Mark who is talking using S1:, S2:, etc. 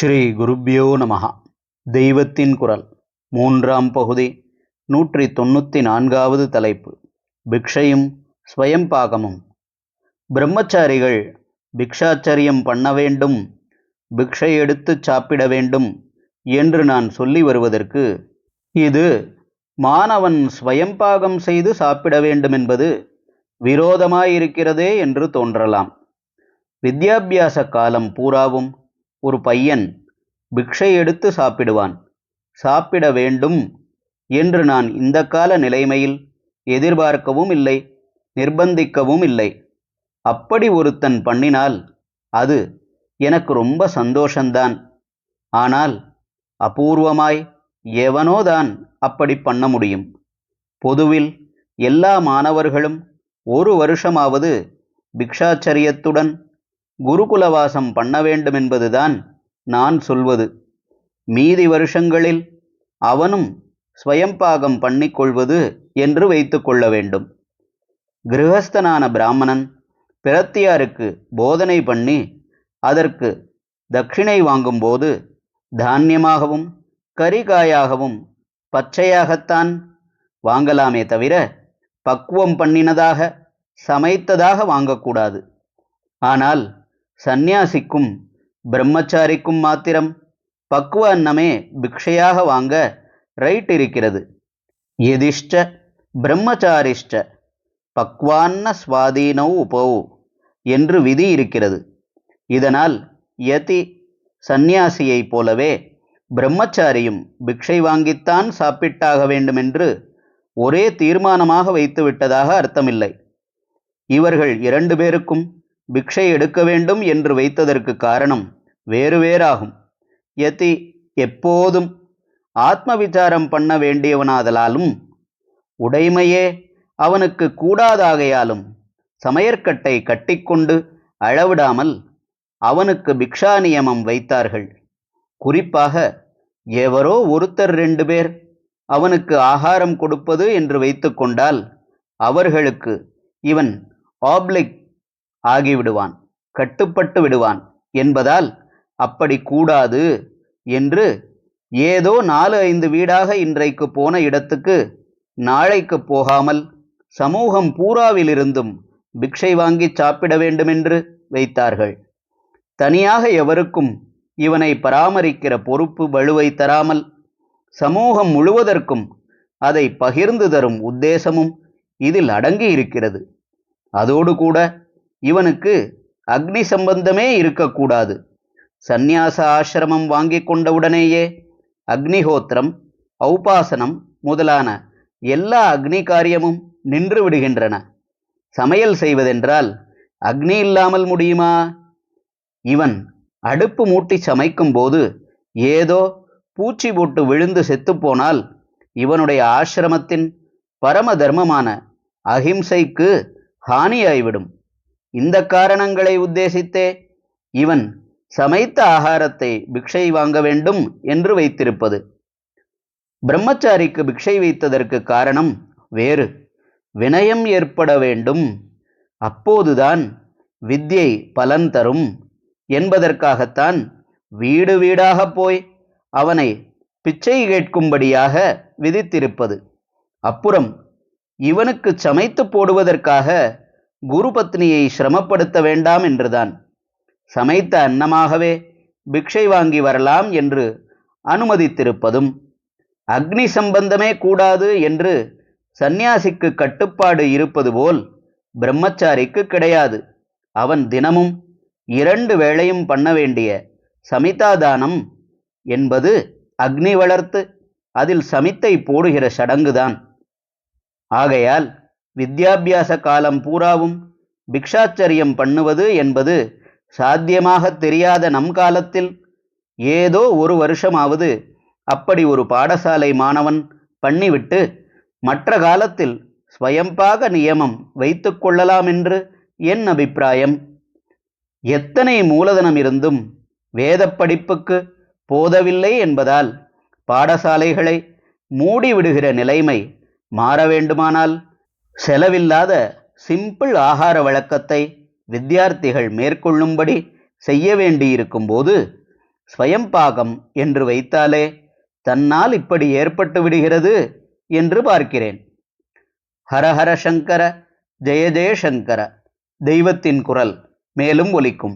S1: ஸ்ரீ குருப்பியோ நமகா தெய்வத்தின் குரல். மூன்றாம் பகுதி. நூற்றி தொண்ணூற்றி நான்காவது தலைப்பு. பிக்ஷையும் ஸ்வயம்பாகமும் பிரம்மச்சாரிகள் பிக்ஷாச்சரியம் பண்ண வேண்டும் பிக்ஷை எடுத்து சாப்பிட வேண்டும் என்று நான் சொல்லி வருவதற்கு இது மாணவன் ஸ்வயம்பாகம் செய்து சாப்பிட வேண்டும் என்பது விரோதமாயிருக்கிறதே என்று தோன்றலாம். வித்யாபியாச காலம் பூராவும் ஒரு பையன் பிக்ஷை எடுத்து சாப்பிடுவான். சாப்பிட வேண்டும் என்று நான் இந்த கால நிலைமையில் எதிர்பார்க்கவும் இல்லை நிர்பந்திக்கவும் இல்லை. அப்படி ஒருத்தன் பண்ணினால் அது எனக்கு ரொம்ப சந்தோஷந்தான். ஆனால் அபூர்வமாய் எவனோதான் அப்படி பண்ண முடியும். பொதுவில் எல்லா மாணவர்களும் ஒரு வருஷமாவது பிக்ஷாச்சரியத்துடன் குருகுலவாசம் பண்ண வேண்டுமென்பதுதான் நான் சொல்வது. மீதி வருஷங்களில் அவனும் ஸ்வயம்பாகம் பண்ணிக்கொள்வது என்று வைத்துக்கொள்ள வேண்டும். கிரகஸ்தனான பிராமணன் பிரத்தியாருக்கு போதனை பண்ணி அதற்கு தட்சிணை வாங்கும்போது தானியமாகவும் கரிகாயாகவும் பச்சையாகத்தான் வாங்கலாமே தவிர பக்குவம் பண்ணினதாக சமைத்ததாக வாங்கக்கூடாது. ஆனால் சந்நியாசிக்கும் பிரம்மச்சாரிக்கும் மாத்திரம் பக்குவ அன்னமே பிக்ஷையாக வாங்க ரைட் இருக்கிறது. எதிஷ்ட பிரம்மச்சாரிஷ்ட பக்வான்ன சுவாதீனௌ உபவு என்று விதி இருக்கிறது. இதனால் யதி சந்நியாசியைப் போலவே பிரம்மச்சாரியும் பிக்ஷை வாங்கித்தான் சாப்பிட்டாக வேண்டுமென்று ஒரே தீர்மானமாக வைத்துவிட்டதாக அர்த்தமில்லை. இவர்கள் இரண்டு பேருக்கும் பிக்ஷை எடுக்க வேண்டும் என்று வைத்ததற்கு காரணம் வேறு வேறாகும். யதி எப்போதும் ஆத்ம விசாரம் பண்ண வேண்டியவனாதலாலும் உடைமையே அவனுக்கு கூடாதாகையாலும் சமையற்கட்டை கட்டிக்கொண்டு அளவிடாமல் அவனுக்கு பிக்ஷா நியமம் வைத்தார்கள். குறிப்பாக எவரோ ஒருத்தர் ரெண்டு பேர் அவனுக்கு ஆகாரம் கொடுப்பது என்று வைத்துக்கொண்டால் அவர்களுக்கு இவன் ஆப்ளிக் ஆகிவிடுவான் கட்டுப்பட்டு விடுவான் என்பதால் அப்படி கூடாது என்று ஏதோ நாலு ஐந்து வீடாக இன்றைக்கு போன இடத்துக்கு நாளைக்கு போகாமல் சமூகம் பூராவிலிருந்தும் பிக்ஷை வாங்கி சாப்பிட வேண்டுமென்று வைத்தார்கள். தனியாக எவருக்கும் இவனை பராமரிக்கிற பொறுப்பு வலுவை தராமல் சமூகம் முழுவதற்கும் அதை பகிர்ந்து தரும் உத்தேசமும் இதில் அடங்கி இருக்கிறது அதோடு கூட இவனுக்கு அக்னி சம்பந்தமே இருக்கக்கூடாது. சந்நியாச ஆசிரமம் வாங்கி கொண்டவுடனேயே அக்னிஹோத்திரம் ஔபாசனம் முதலான எல்லா அக்னி காரியமும் நின்று விடுகின்றன. சமையல் செய்வதென்றால் அக்னி இல்லாமல் முடியுமா? இவன் அடுப்பு மூட்டி சமைக்கும்போது ஏதோ பூச்சி போட்டு விழுந்து செத்துப்போனால் இவனுடைய ஆசிரமத்தின் பரம தர்மமான அஹிம்சைக்கு ஹானியாய்விடும். இந்த காரணங்களை உத்தேசித்தே இவன் சமைத்த ஆகாரத்தை பிக்ஷை வாங்க வேண்டும் என்று வைத்திருப்பது. பிரம்மச்சாரிக்கு பிக்ஷை வைத்ததற்கு காரணம் வேறு. வினயம் ஏற்பட வேண்டும். அப்போதுதான் வித்யை பலன் தரும் என்பதற்காகத்தான் வீடு வீடாக போய் அவனை பிச்சை கேட்கும்படியாக விதித்திருப்பது. அப்புறம் இவனுக்கு சமைத்து போடுவதற்காக குரு பத்னியை சிரமப்படுத்த வேண்டாம் என்றுதான். சமைத்த அன்னமாகவே பிக்ஷை வாங்கி வரலாம் என்று அனுமதித்திருப்பதும் அக்னி சம்பந்தமே கூடாது என்று சந்நியாசிக்கு கட்டுப்பாடு இருப்பது போல் பிரம்மச்சாரிக்கு கிடையாது. அவன் தினமும் இரண்டு வேளையும் பண்ண வேண்டிய சமிதாதானம் என்பது அக்னி வளர்த்து அதில் சமித்தை போடுகிற சடங்குதான். ஆகையால் வித்யாபியாச காலம் பூராவும் பிக்ஷாச்சரியம் பண்ணுவது என்பது சாத்தியமாக தெரியாத நம் காலத்தில் ஏதோ ஒரு வருஷமாவது அப்படி ஒரு பாடசாலை மாணவன் பண்ணிவிட்டு மற்ற காலத்தில் ஸ்வயம்பாக நியமம் வைத்து கொள்ளலாம் என்று என் அபிப்பிராயம். எத்தனை மூலதனம் இருந்தும் வேத படிப்புக்கு போதவில்லை என்பதால் பாடசாலைகளை மூடிவிடுகிற நிலைமை மாற வேண்டுமானால் செலவில்லாத சிம்பிள் ஆகார வழக்கத்தை வித்தியார்த்திகள் மேற்கொள்ளும்படி செய்ய வேண்டியிருக்கும் போது ஸ்வயம்பாகம் என்று வைத்தாலே தன்னால் இப்படி ஏற்பட்டு விடுகிறது என்று பார்க்கிறேன். ஹரஹர சங்கர ஜெய ஜெய சங்கர தெய்வத்தின் குரல் மேலும் ஒலிக்கும்.